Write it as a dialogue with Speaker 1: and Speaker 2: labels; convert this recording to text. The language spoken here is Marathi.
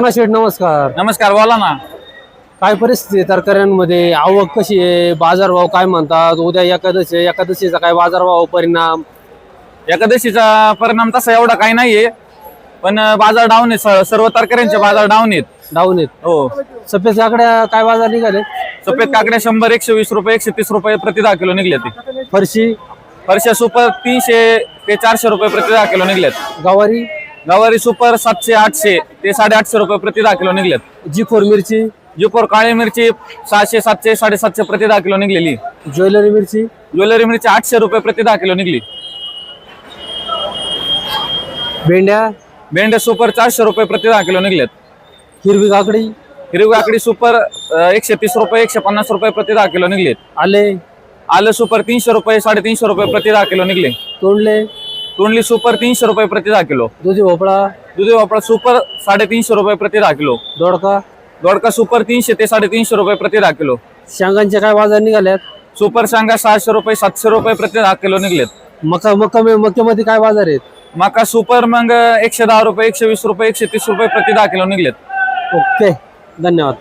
Speaker 1: शेठ नमस्कार.
Speaker 2: नमस्कार बोला ना.
Speaker 1: काय परिस्थिती आहे तरकाऱ्यांमध्ये? आवक कशी आहे? बाजारभाव काय म्हणतात? उद्या एकादशी आहे, एकादशीचा काय बाजारभाव परिणाम?
Speaker 2: एकादशीचा परिणाम तसा एवढा काही नाहीये. पण अं, बाजार डाऊन आहे. स- सर्व तरकाऱ्यांचे बाजार डाऊन आहेत.
Speaker 1: डाऊन आहेत.
Speaker 2: हो.
Speaker 1: सफेद काकड्या काय बाजार निघाले?
Speaker 2: सफेद काकड्या शंभर एकशे वीस रुपये एकशे तीस रुपये प्रति दहा किलो निघले ते.
Speaker 1: फरशी?
Speaker 2: फरशा सुपर तीनशे ते चारशे रुपये प्रति दहा किलो निघलेत
Speaker 1: गवारी?
Speaker 2: गवारी सुपर सातशे आठशे ते साडेआठशे रुपये प्रति दहा किलो निघलेत.
Speaker 1: जी फोर मिरची.
Speaker 2: जुपोर काळी मिरची सहाशे सातशे साडेसातशे प्रति दहा किलो निघलेली.
Speaker 1: ज्वेलरी मिरची.
Speaker 2: ज्वेलरी मिरची आठशे रुपये प्रति दहा किलो निघली.
Speaker 1: भेंड्या.
Speaker 2: भेंडे सुपर चारशे रुपये प्रति दहा किलो निघलेत.
Speaker 1: हिरवी काकडी.
Speaker 2: हिरवी काकडी सुपर एकशे तीस रुपये एकशे पन्नास रुपये प्रति दहा किलो निघलेत.
Speaker 1: आले.
Speaker 2: आलं सुपर तीनशे रुपये साडेतीनशे रुपये प्रति दहा किलो निघले.
Speaker 1: तोंडले.
Speaker 2: तोंडली सुपर तीनशे रुपये प्रति दहा किलो.
Speaker 1: दुधी भोपळा.
Speaker 2: दुधी भोपळा सुपर साडेतीनशे रुपये प्रति दहा किलो.
Speaker 1: दोडका.
Speaker 2: दोडका सुपर तीनशे ते साडेतीनशे रुपये प्रति दहा किलो.
Speaker 1: शेंगांचे काय बाजार निघाल्यात
Speaker 2: सुपर शांगा सहाशे रुपये सातशे रुपये प्रति दहा किलो निघलेत.
Speaker 1: मका मका मक्यामध्ये काय बाजार आहेत?
Speaker 2: मका सुपर मग एकशे दहा रुपये एकशे वीस रुपये एकशे तीस रुपये प्रति दहा किलो निघलेत.
Speaker 1: ओके धन्यवाद.